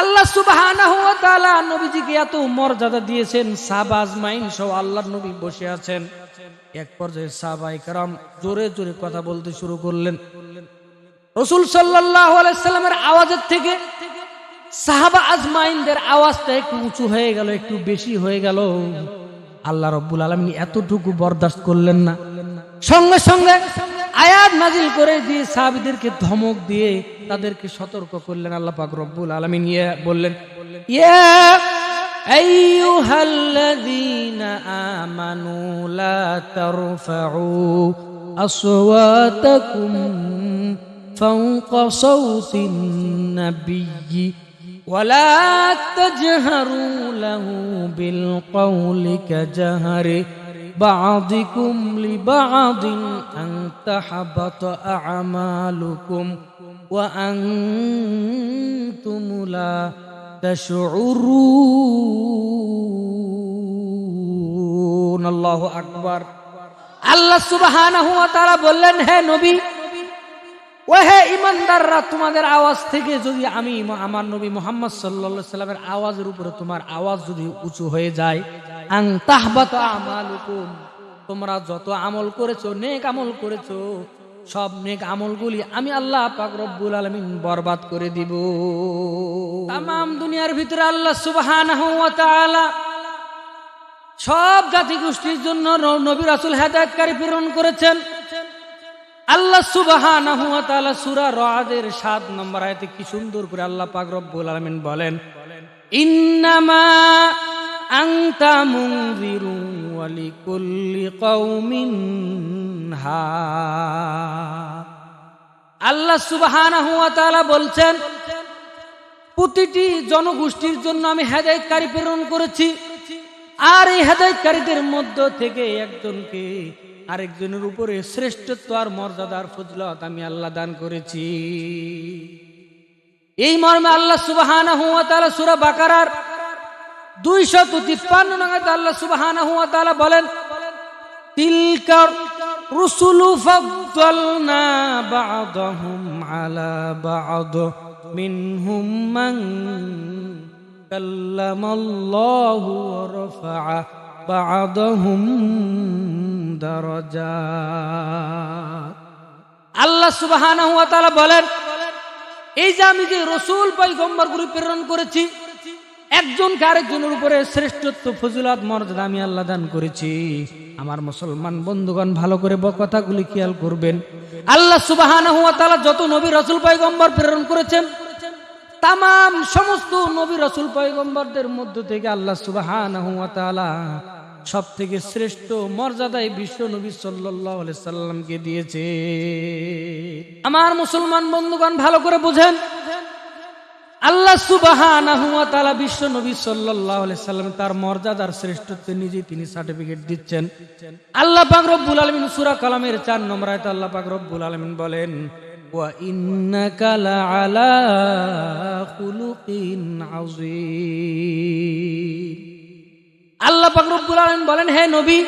আল্লাহ সুবাহ নবীজিকে এত মর্যাদা দিয়েছেন, সাবাজ মাইন সব আল্লাহ নবী বসে আছেন। এক পর্যায়ে সাবাই কারাম জোরে জোরে কথা বলতে শুরু করলেন। রসুল সাল্লাহ আওয়াজের থেকে সাহাবা আজমাইনদের আওয়াজটা একটু উঁচু হয়ে গেল, একটু বেশি হয়ে গেল। আল্লাহ রব্বুল আলমী এতটুকু বরদাস্ত করলেন না। সঙ্গে সঙ্গে আয়াত নাজিল করে দিয়ে সাহাবিদেরকে ধমক দিয়ে তাদেরকে সতর্ক করলেন আল্লাহ পাক রব্বুল আলমিন ইয়ে বললেন ইয়া أيها الذين آمنوا لا ترفعوا أصواتكم فوق صوت النبي ولا تجهروا له بالقول كجهر بعضكم لبعض أن تحبط أعمالكم وأنتم لا تشعرون الله أكبر আল্লাহ সুবহানাহু ওয়া তাআলা বললেন হে নবী ও হে ইমানদাররা, তোমাদের আওয়াজ থেকে যদি আমি আমার নবী মোহাম্মদ আলাইহি সাল্লামের আওয়াজের উপরে তোমার আওয়াজ যদি উঁচু হয়ে যায়, আং তোমরা যত আমল করেছ, নেক আমল করেছ, সব নেক আমলগুলি আমি আল্লাহ পাক রব্বুল আলামিন বরবাদ করে দিব। তাম দুনিয়ার ভিতরে আল্লাহ তাআলা সব জাতি গোষ্ঠীর জন্য নবী রাসূল হেদায়েতকারী প্রেরণ করেছেন। আল্লাহ তাআলা সূরা রাদের 7 নম্বর আয়াতে কি সুন্দর করে আল্লাহ পাক রব্বুল আলামিন বলেন, ইন্নামা আনতা মুনযিরু ওয়া লিকুল্লি কওমিন হা। আল্লাহ তাআলা বলছেন, প্রতিটি জনগোষ্ঠীর জন্য আমি হেদায়েতকারী প্রেরণ করেছি। আর এই হেদায়েতকারীদের মধ্য থেকে একজনকে আরেকজনের উপরে শ্রেষ্ঠত্ব আর মর্যাদার ফজলত আমি আল্লাহ দান করেছি। এই মর্মে আল্লাহ সুবহানাহু ওয়া তাআলা সূরা বাকারার 253 নং আয়াতে আল্লাহ সুবহানাহু ওয়া তাআলা বলেন, তিলকার রুসুলু ফাদ্দালনা বা'দাহুম আলা বা'দ মিনহুম মান কাল্লামাল্লাহু ওয়া রাফা'a বা'দাহুম দারাজাত আল্লাহ তাআলা বলেন, এই যে আমি যে রসুল পয়গম্বর গুলি প্রেরণ করেছি, একজনকে আরেকজনের উপরে শ্রেষ্ঠত্ব, ফজিলত, মর্যাদা আমি আল্লাহ দান করেছি। আমার মুসলমান বন্ধুগণ, ভালো করে কথাগুলি খেয়াল করবেন। আল্লাহ সুবহানাহু যত নবী রসুল পয়গম্বর প্রেরণ করেছেন তাম সমস্ত নবী রসুল পয়গম্বরদের মধ্য থেকে আল্লাহ তাআলা সব থেকে শ্রেষ্ঠ মর্যাদায় বিশ্ব নবী সাল্লাল্লাহু সাল্লামকে দিয়েছে। আমার মুসলমান বন্ধুগণ, ভালো করে বুঝেন। আল্লাহ তাআলা বিশ্ব নবী আলাইহি সাল্লাম তার মর্যাদার শ্রেষ্ঠত্ব নিজে তিনি সার্টিফিকেট দিচ্ছেন। আল্লাহ পাক রব্বুল আলামিন সূরা কালামের চার নম্বর আয়াতে আল্লাহ পাক রব্বুল আলামিন বলেন লাআলা খুলুকিন আযীম। আল্লাহ পাক রব্বুল আলামিন বলেন, হে নবী,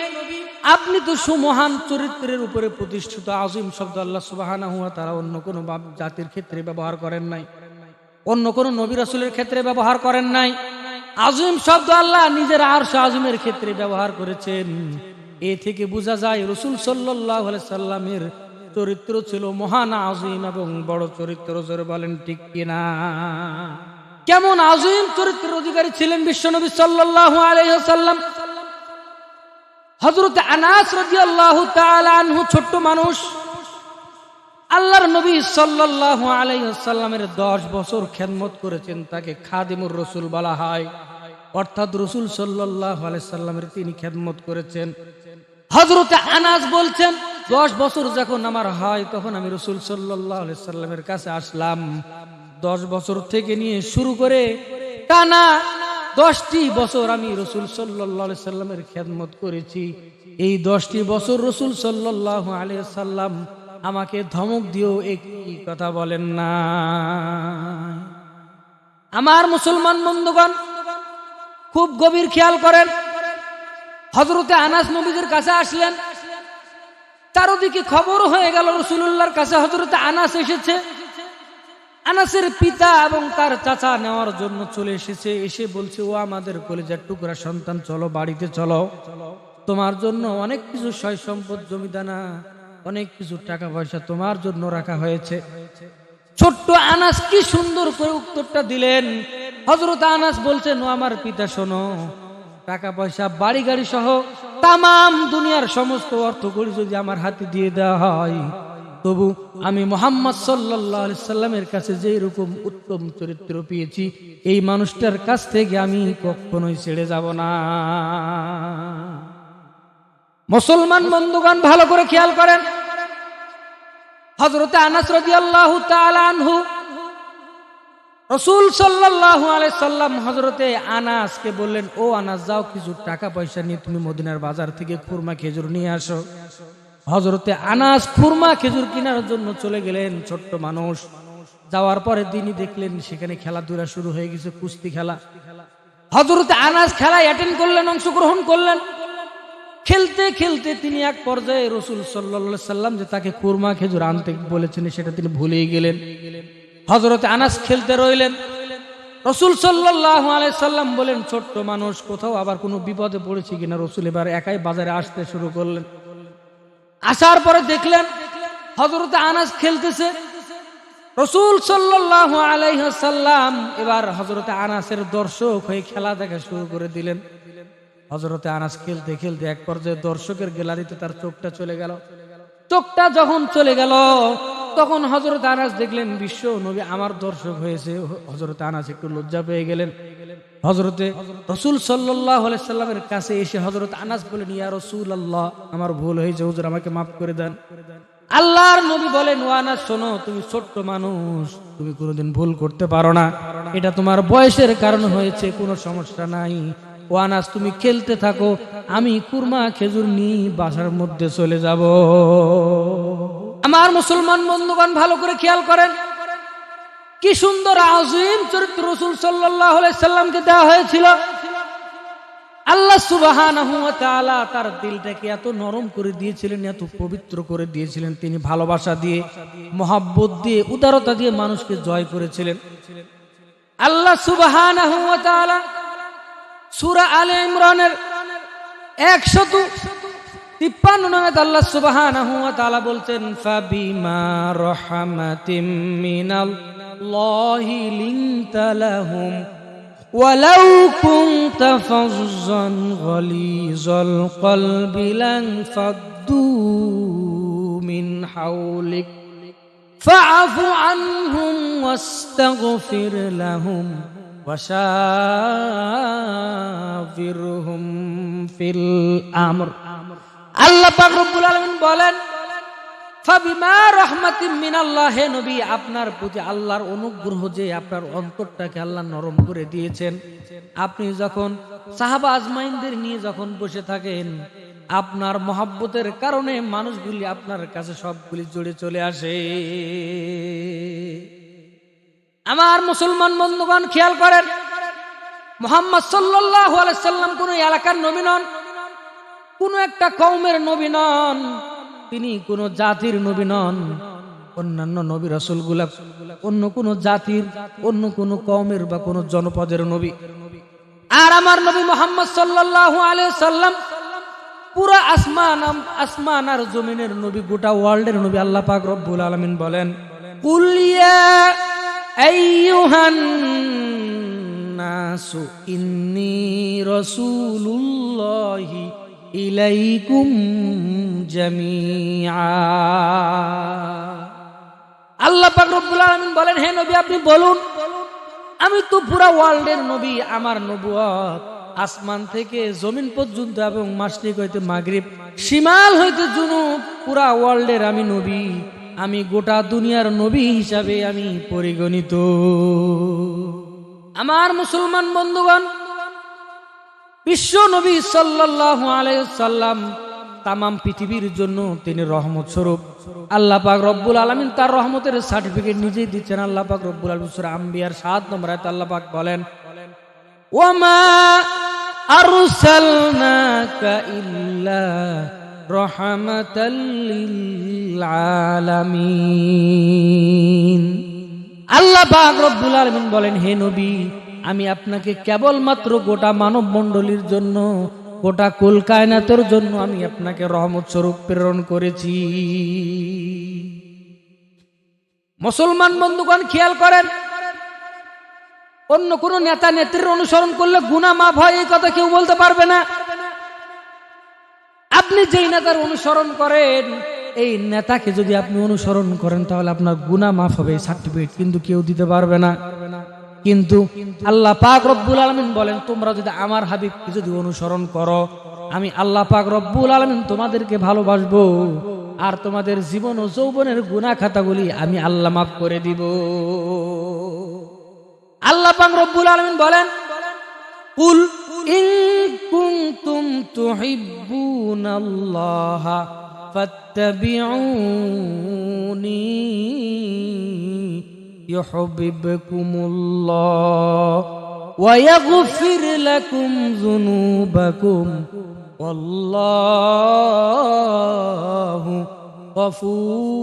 আপনি তো সুমহান চরিত্রের উপরে প্রতিষ্ঠিত আজিম শব্দ আল্লাহ সুবহানাহু ওয়া তাআলা অন্য কোনো জাতির ক্ষেত্রে ব্যবহার করেন নাই। অন্য কোন নবী রাসূলের ক্ষেত্রে ব্যবহার করেন নাই। আজিম শব্দ আল্লাহ নিজের আরশ আজিমের ক্ষেত্রে ব্যবহার করেছেন। এ থেকে বোঝা যায়, রসুল আলাইহি সাল্লামের চরিত্র ছিল মহান আজিম এবং বড় চরিত্র জোরে বলেন, ঠিক কিনা? কেমন আজিম চরিত্রের অধিকারী ছিলেন বিশ্বনবী সাল্লাল্লাহু আলাইহি সাল্লাম হযরত আনাস রাদিয়াল্লাহু তাআলা আনহু ছোট্ট মানুষ। আল্লাহর নবী সাল্লাল্লাহু আলাইহি সাল্লামের 10 বছর খেদমত করেছেন, তাকে খাদিমুর রসুল বলা হয়। অর্থাৎ রসুল সাল্লাল্লাহু আলাইসাল্লামের তিনি খেদমত করেছেন। হযরতে আনাস বলছেন 10 বছর যখন আমার হয়, তখন আমি রসুল সাল্লাল্লাহু আলাইহি সাল্লামের কাছে আসলাম। 10 বছর থেকে নিয়ে শুরু করে টানা দশটি বছর আমি রসুল আলাইহি সাল্লামের খেদমত করেছি। এই দশটি বছর রসুল সাল্লাল্লাহু আলাইহি সাল্লাম আমাকে ধমক দিয়েও একটি কথা বলেন না। আমার মুসলমান বন্ধুগণ, খুব গভীর খেয়াল করেন হজরতে আনাস নবীদের কাছে আসলেন। তার ওদিকে খবর হয়ে গেল রসুল্লাহর কাছে হজরতে আনাস এসেছে। আনাসের পিতা এবং তার চাচা নেওয়ার জন্য চলে এসেছে। এসে বলছে, ও আমাদের কলেজার টুকরা সন্তান, চলো বাড়িতে, চলো। তোমার জন্য অনেক কিছু সয় সম্পদ জমিদানা, অনেক কিছু টাকা পয়সা তোমার জন্য রাখা হয়েছে। ছোট্ট আনাস কি সুন্দর করে উত্তরটা দিলেন। হজরত আনাস বলছেন, ও আমার পিতা, শোনো টাকা পয়সা বাড়ি গাড়ি সহ তাম দুনিয়ার সমস্ত অর্থ করি যদি আমার হাতে দিয়ে দেওয়া হয় তবু আমি মোহাম্মদ সাল্লাহ সাল্লামের কাছে যে রকম উত্তম চরিত্র পেয়েছি, এই মানুষটার কাছ থেকে আমি কখনোই ছেড়ে যাব না। মুসলমান বন্ধুগণ, ভালো করে খেয়াল করেন। হজরতে আনাস রাদিয়াল্লাহু তাআলা আনহু, রসুল আলাইহি সাল্লাম হজরতে আনাসকে বললেন, ও আনাস, যাও কিছু টাকা পয়সা নিয়ে তুমি মদিনার বাজার থেকে খুরমা খেজুর নিয়ে আসো। হজরতে আনাস খুরমা খেজুর কেনার জন্য চলে গেলেন ছোট্ট মানুষ। যাওয়ার পরে তিনি দেখলেন সেখানে খেলাধুলা শুরু হয়ে গেছে, কুস্তি খেলা। হজরতে আনাস খেলায় অ্যাটেন্ড করলেন, অংশগ্রহণ করলেন। খেলতে খেলতে তিনি এক পর্যায়ে রসুল সাল্লা সাল্লাম যে তাকে কুরমা খেজুর আনতে বলেছেন সেটা তিনি ভুলেই গেলেন। হজরতে আনাস খেলতে রইলেন। রসুল সাল্লাহ সাল্লাম বলেন, ছোট্ট মানুষ, কোথাও আবার কোনো বিপদে পড়েছে কিনা? রসুল এবার একাই বাজারে আসতে শুরু করলেন। আসার পরে দেখলেন হজরতে আনাস খেলতেছে। রসুল সাল্লাহ আলাইসাল্লাম এবার হজরতে আনাসের দর্শক হয়ে খেলা দেখা শুরু করে দিলেন। হজরতে আনাস খেলতে খেলতে এক পর্যায়ে দর্শকের গ্যালারিতে তার চোখটা চলে গেল। চোখটা যখন চলে গেল, তখন হজরত আনাস দেখলেন বিশ্ব নবী আমার দর্শক হয়েছে। হজরত আনাস একটু লজ্জা পেয়ে গেলেন। হজরতে রসুল সাল্লাহ সাল্লামের কাছে এসে হজরত আনাস বলেন ইয়া রসুল আল্লাহ আমার ভুল হয়েছে, হুজুর আমাকে মাফ করে দেন। আল্লাহর নবী বলেন ওয়ানাস শোনো, তুমি ছোট্ট মানুষ, তুমি কোনোদিন ভুল করতে পারো না। এটা তোমার বয়সের কারণ হয়েছে, কোনো সমস্যা নাই। ওয়ানাস তুমি খেলতে থাকো, আমি কুরমা, খেজুর নিয়ে বাসার মধ্যে চলে যাব। আমার মুসলমান বন্ধুগণ, ভালো করে খেয়াল করেন। কি সুন্দর আজিম চরিত্র রসুল সাল্লাহ সাল্লামকে দেওয়া হয়েছিল। আল্লাহ সুবাহান তার দিলটাকে এত নরম করে দিয়েছিলেন, এত পবিত্র করে দিয়েছিলেন। তিনি ভালোবাসা দিয়ে, মহাব্বত দিয়ে, উদারতা দিয়ে মানুষকে জয় করেছিলেন। আল্লাহ সুবাহান সুরা আলে ইমরানের একশত তিপ্পান্ন নামে আল্লাহ সুবাহান বলছেন ফাবিমা রহমাতিম মিনাল্লাহি লিনতা লাহুম ولو كنت فظا غليظ القلب لانفضوا من حولك فاعف عنهم واستغفر لهم وشاورهم في الامر আল্লাহ পাক রব্বুল আলামিন বলেন হে নবী। আপনার প্রতি আল্লাহর অনুগ্রহ যে আপনার অন্তরটাকে আল্লাহ নরম করে দিয়েছেন। আপনি যখন সাহাবা আজমাইনদের নিয়ে যখন বসে থাকেন, আপনার মহাব্বতের কারণে মানুষগুলি আপনার কাছে সবগুলি জড়ে চলে আসে। আমার মুসলমান বন্ধুগণ, খেয়াল করেন, মোহাম্মদ সাল্লাহ সাল্লাম কোন এলাকার নবী নন। কোন একটা কৌমের নবী নন, তিনি কোন জাতির নবী নন। অন্যান্য নবী রসুলগুলা অন্য কোন জাতির, অন্য কোন কমের বা কোন জনপদের নবী। আর আমার নবী মোহাম্মদ সাল্লাহ সাল্লাম পুরো আসমান আসমান আর জমিনের নবী, গোটা ওয়ার্ল্ডের নবী আল্লাহ পাক রব্বুল আলমিন বলেন কুলিয়া ইন্নী রসুলুল্লাহি ইলাইকুম জামিআ। আল্লাহ পাক রব্বুল আলামিন বলেন, হে নবী, আপনি বলুন, আমি তো পুরা ওয়ার্ল্ডের নবী, আমার নবুয়ত আসমান থেকে জমিন পর্যন্ত এবং মাসলিক হইতে মাগরিব, শিমাল হইতে জুনুব, পুরা ওয়ার্ল্ডের আমি নবী, আমি গোটা দুনিয়ার নবী হিসাবে আমি পরিগণিত। আমার মুসলমান বন্ধুগণ বিশ্ব নবী সাল্লাহ আলাইসাল্লাম তামাম পৃথিবীর জন্য তিনি রহমত স্বরূপ। আল্লাহ পাক রব্বুল আলমিন তার রহমতের সার্টিফিকেট নিজেই দিচ্ছেন। আল্লাহ পাক রব্বুল আলম সুরা আম্বিয়ার সাত নম্বর আল্লাহ পাক বলেন ওমা আরসালনাকা ইল্লা রহমাতাল আলামিন। আল্লাহ পাক রব্বুল আলামিন বলেন, হে নবী আমি আপনাকে কেবলমাত্র গোটা মানব মণ্ডলীর জন্য, গোটা কুল কায়নাতের জন্য আমি আপনাকে রহমত স্বরূপ প্রেরণ করেছি। মুসলমান বন্ধুগণ, খেয়াল করেন, অন্য কোন নেতা নেত্রীর অনুসরণ করলে গুণা মাফ হয়, এই কথা কেউ বলতে পারবে না। আপনি যেই নেতার অনুসরণ করেন, এই নেতাকে যদি আপনি অনুসরণ করেন, তাহলে আপনার গুণা মাফ হবে সার্টিফিকেট কিন্তু কেউ দিতে পারবে না। কিন্তু আল্লাহ পাক রব্বুল আলমিন বলেন, তোমরা যদি আমার হাবিবকে যদি অনুসরণ করো, আমি আল্লাহ পাক রব্বুল আলমিন তোমাদেরকে ভালোবাসবো আর তোমাদের জীবন ও যৌবনের গুণা খাতাগুলি আমি আল্লাহ মাফ করে দিব। আল্লাহ পাক রব্বুল আলমিন বলেন, কুল ইন কুনতুম তুহিব্বুনাল্লাহ ফাত্তাবিউনি। ইউহিব্বুকুমুল্লাহ ওয়া ইয়াগফির লাকুম যুনুবাকুম ওয়াল্লাহু গফুরুর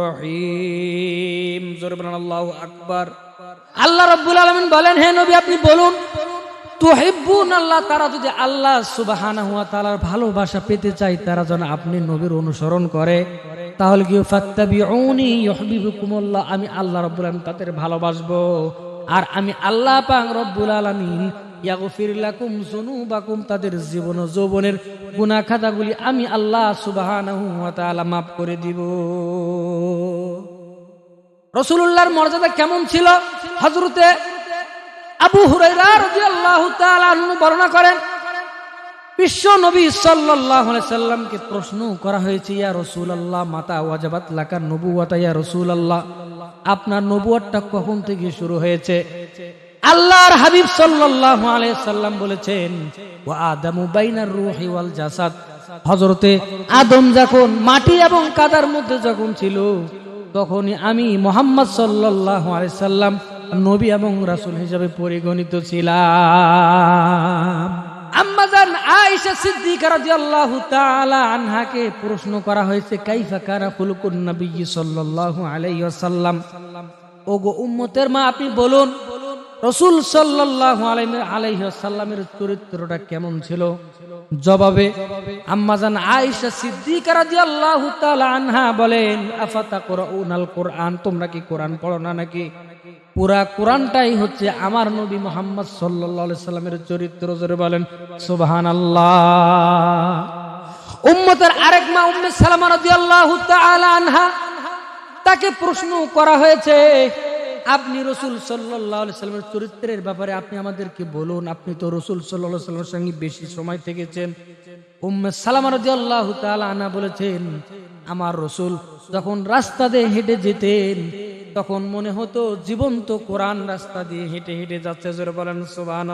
রহিম জোরে বলেন, আল্লাহু আকবার। আল্লাহ রাব্বুল আলামিন বলেন, হে নবী, আপনি বলুন তুহিব্বুন আল্লাহ তারা যদি আল্লাহ সুবহানাহু ওয়া তাআলার ভালোবাসা পেতে চায়, তারা যেন আপনি নবীর অনুসরণ করে। তাহলে কি ফাত্তাবিউনি ইউহিব্বুকুমুল্লাহ আমি আল্লাহ রাব্বুল আলামিন তাদের ভালোবাসবো। আর আমি আল্লাহ পাক রব্বুল আলামিন ইয়াগফির লাকুম যুনুবাকুম, তাদের জীবন যৌবনের গুনাহ খাতাগুলি আমি আল্লাহ সুবহানাহু ওয়া তাআলা maaf করে দিব। রসুল্লাহর মর্যাদা কেমন ছিল? হজরতে আবু হুরাইরা রাদিয়াল্লাহু তাআলা বর্ণনা করেন বিশ্ব নবী সাল্লামকে প্রশ্ন করা হয়েছে, ইয়া রাসূলুল্লাহ, মাতা ওয়াজাবাত লাকা নবুওয়াতা, ইয়া রাসূলুল্লাহ? আপনার নবুয়তটা কখন থেকে শুরু হয়েছে? আল্লাহর হাবিব সাল্লাল্লাহু আলাইহি সাল্লাম বলেছেন, ওয়া আদামু বাইনার রূহি ওয়াল জাসাদ। হজরতে আদম যখন মাটি এবং কাদার মধ্যে যখন ছিল, তখনই আমি মোহাম্মদ সাল্লাল্লাহু আলাইহি সাল্লাম নবী এবং রাসূল হিসাবে পরিগণিত ছিলাম। আম্মাজান আয়েশা সিদ্দিকা রাদিয়াল্লাহু তাআলা আনহাকে প্রশ্ন করা হয়েছে, কাইফা কানা খুলুকুন নবী সাল্লাল্লাহু আলাইহি ওয়াসাল্লাম? ওগো উম্মতের মা, আপনি বলুন, রসুল সাল্লাল্লাহু আলাইহি ওয়াসাল্লামের চরিত্রটা কেমন ছিল? জবাবে, আম্মাজান আয়েশা সিদ্দিকা রাদিয়াল্লাহু তাআলা আনহা বলেন আফাতা কুরআনাল কোরআন, তোমরা কি কোরআন পড়ো না নাকি? পুরা কোরআনটাই হচ্ছে আমার নবী মোহাম্মদ আলাইহি সাল্লামের চরিত্র, জোরে বলেন, সুবহানাল্লাহ। উম্মতের আরেক মা উম্মে সালামা আনহা, তাকে প্রশ্ন করা হয়েছে, আপনি রসুল সাল্লামের চরিত্রের ব্যাপারে আপনি আমাদেরকে বলুন, আপনি তো রসুল সাল্লামের সঙ্গে বেশি সময় থেকেছেন। উম্মে সালামা রাদিয়াল্লাহু তাআলা আনা বলেছেন, আমার রসুল যখন রাস্তা দিয়ে হেঁটে যেতেন তখন মনে হতো জীবন্ত কোরআন রাস্তা দিয়ে হেঁটে হেঁটে যাচ্ছে, জোরে বলেন সুবান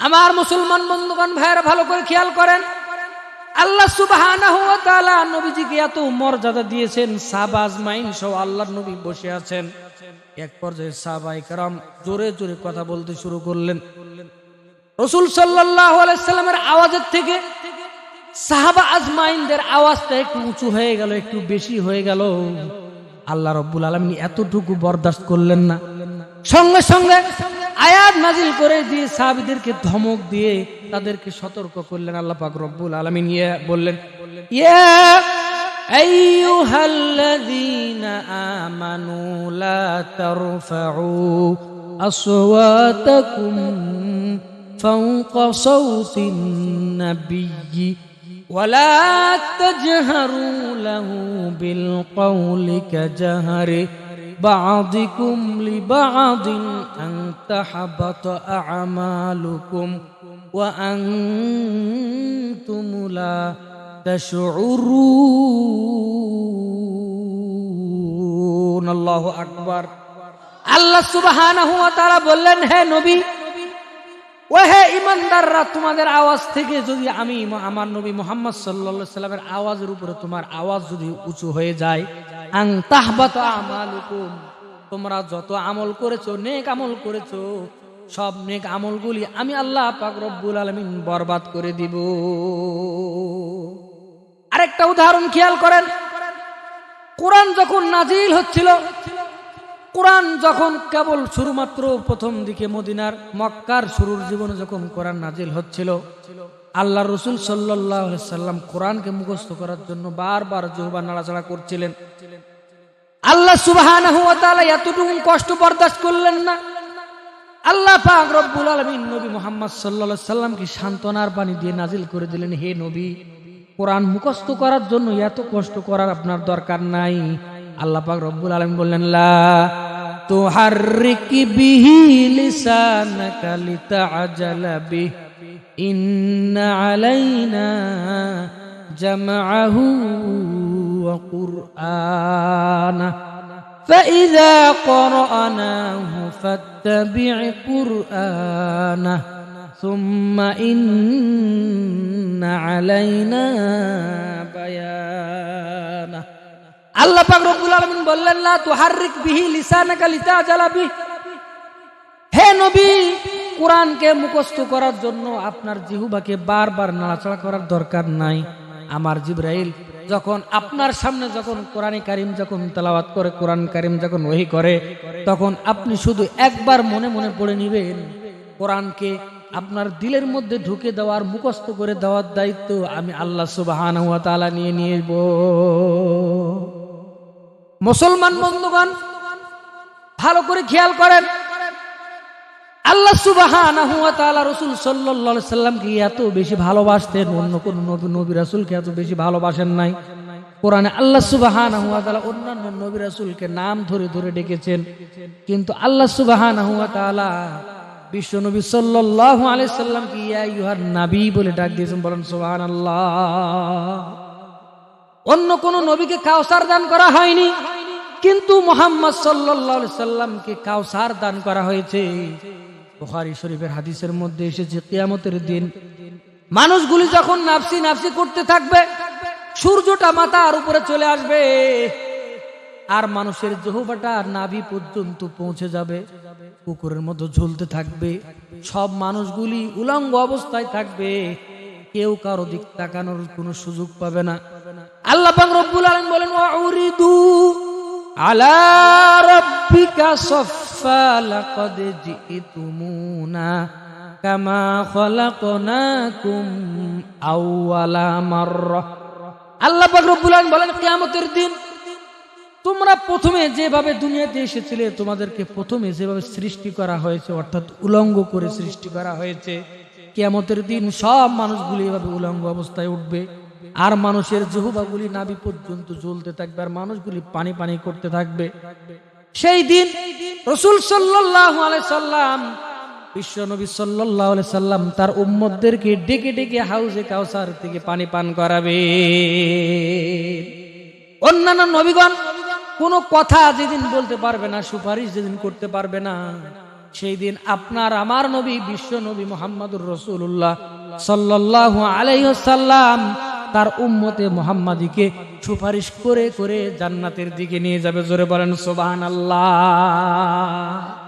আমার মুসলমান বন্ধুগণ, ভাইয়েরা, ভালো করে খেয়াল করেন। আল্লাহ সুবাহ নবীজিকে এত মর্যাদা দিয়েছেন, সাবাজ মাইন সব আল্লাহ নবী বসে আছেন। এক পর্যায়ে সাবাই কারাম জোরে জোরে কথা বলতে শুরু করলেন। রসুল সাল্লাহ আলাইসাল্লামের আওয়াজের থেকে সাহাবা আজমাইনদের আওয়াজটা একটু উঁচু হয়ে গেল, একটু বেশি হয়ে গেল। আল্লাহ রব্বুল আলামিন এতটুকু বরদাস্ত করলেন না। সঙ্গে সঙ্গে আয়াত নাজিল করে দিয়ে সাহাবীদেরকে ধমক দিয়ে তাদেরকে সতর্ক করলেন আল্লাহ পাক রব্বুল আলামিন। ইয়া বললেন, ইয়া ফাওকা সাওতিন নাবিয়্যি। ولا تجهروا له بالقول كجهر بعضكم لبعض أن تحبط أعمالكم وأنتم لا تشعرون الله أكبر আল্লাহ সুবহানাহু ওয়া তাআলা বললেন হে নবী ও হে ইমানদাররা, তোমাদের আওয়াজ থেকে যদি আমি আমার নবী মোহাম্মদ সাল্লা সাল্লামের আওয়াজের উপরে তোমার আওয়াজ যদি উঁচু হয়ে যায়, আং তোমরা যত আমল করেছ, নেক আমল করেছ, সব নেক আমলগুলি আমি আল্লাহ পাক আলামিন বরবাদ করে দিব। আরেকটা উদাহরণ খেয়াল করেন। কোরআন যখন নাজিল হচ্ছিল কোরআন যখন কেবল শুরুমাত্র প্রথম দিকে মদিনার মক্কার শুরুর জীবনে যখন কোরআন নাজিল হচ্ছিল, আল্লাহ রসুল সাল্লাম কোরআনকে মুখস্থ করার জন্য বারবার জোহবা নাড়াচাড়া করছিলেন। আল্লাহ সুবাহান এতটুকু কষ্ট বরদাস্ত করলেন না। আল্লাহ পাক রব্বুল আলমিন নবী মোহাম্মদ সাল্লা সাল্লামকে সান্ত্বনার পানি দিয়ে নাজিল করে দিলেন, হে নবী, কোরআন মুখস্থ করার জন্য এত কষ্ট করার আপনার দরকার নাই। আল্লাহ পাক রব্বুল আলম বললেন লা তুহাররিকি বিহি লিসানাকা লিতাআজালা বিহি ইন্না আলাইনা জামআহু ওয়া কুরআনা فإذا قرأناه فاتبع قرآنه ثم إن علينا بيانه আল্লাহ পাক রব্বুল আলামিন বললেন, লা তুহাররিক বিহি লিসানাকা লিতাজালা বিহি। হে নবী, কোরআনকে মুখস্থ করার জন্য আপনার জিহুবাকে বারবার নাড়াচাড়া করার দরকার নাই। আমার জিব্রাইল যখন আপনার সামনে যখন কোরআনে কারিম যখন তেলাওয়াত করে, কোরআন কারিম যখন ওহি করে, তখন আপনি শুধু একবার মনে মনে পড়ে নিবেন, কোরআনকে আপনার দিলের মধ্যে ঢুকে দেওয়ার, মুখস্থ করে দেওয়ার দায়িত্ব আমি আল্লাহ সুবাহান হুয়া তাআলা নিয়ে নিব। মুসলমান বন্ধুগণ, ভালো করে খেয়াল করেন। আল্লাহ তাআলা রাসূল আলাইহি সাল্লামকে এত বেশি ভালোবাসতেন, অন্য কোন নবী রাসূলকে এত বেশি ভালোবাসেন নাই। কোরআনে আল্লাহ সুবাহানাহু ওয়া অন্যান্য নবী রাসূলকে নাম ধরে ধরে ডেকেছেন। কিন্তু আল্লাহ তাআলা বিশ্ব নবী সাল্লাল্লাহু আলাইহি সাল্লামকে ইয়া আইয়ুহান নবী বলে ডাক দিয়েছেন, বলেন সুবহানাল্লাহ। অন্য কোন নবীকে কাউসার দান করা হয়নি। কিন্তু মোহাম্মদ আলাইহি সাল্লামকে কাউসার দান করা হয়েছে। বুখারী শরীফের হাদিসের মধ্যে এসেছে, কিয়ামতের দিন মানুষগুলি যখন নাফসি নাফসি করতে থাকবে, সূর্যটা মাথার উপরে চলে আসবে আর মানুষের জহুবাটা নাভি পর্যন্ত পৌঁছে যাবে কুকুরের মতো ঝুলতে থাকবে, সব মানুষগুলি উলঙ্গ অবস্থায় থাকবে, কেউ কারও দিক তাকানোর কোনো সুযোগ পাবে না। আল্লাহ পাক রব্বুল আলামিন বলেন, ওয়াউরিদু আলা রাব্বিকা সাফফা, লাকাদ জিতুমুনা কামা খলাকনাকুম আউওয়ালা মাররা। আল্লাহ পাক রব্বুল আলামিন বলেন, কিয়ামতের দিন তোমরা প্রথমে যেভাবে দুনিয়াতে এসেছিলে, তোমাদেরকে প্রথমে যেভাবে সৃষ্টি করা হয়েছে, অর্থাৎ উলঙ্গ করে সৃষ্টি করা হয়েছে, কিয়ামতের দিন সব মানুষগুলি এভাবে উলঙ্গ অবস্থায় উঠবে। আর মানুষের জহুবাগুলি নাভি পর্যন্ত জ্বলতে থাকবে, আর মানুষগুলি পানি পানি করতে থাকবে। সেই দিন রসুল সাল্লাহ সাল্লাম, বিশ্ব নবী সাল্লাহ সাল্লাম তার উম্মদদেরকে ডেকে ডেকে হাউজে কাউসার থেকে পানি পান করাবে। অন্যান্য নবীগণ কোনো কথা যেদিন বলতে পারবে না, সুপারিশ যেদিন করতে পারবে না, সেই দিন আপনার আমার নবী, বিশ্ব নবী মোহাম্মদুর রসুল্লাহ সাল্লাহ আলাইসাল্লাম তার উম্মতে মোহাম্মদীকে সুপারিশ করে করে জান্নাতের দিকে নিয়ে যাবে। জোরে বলেন সোবাহান আল্লাহ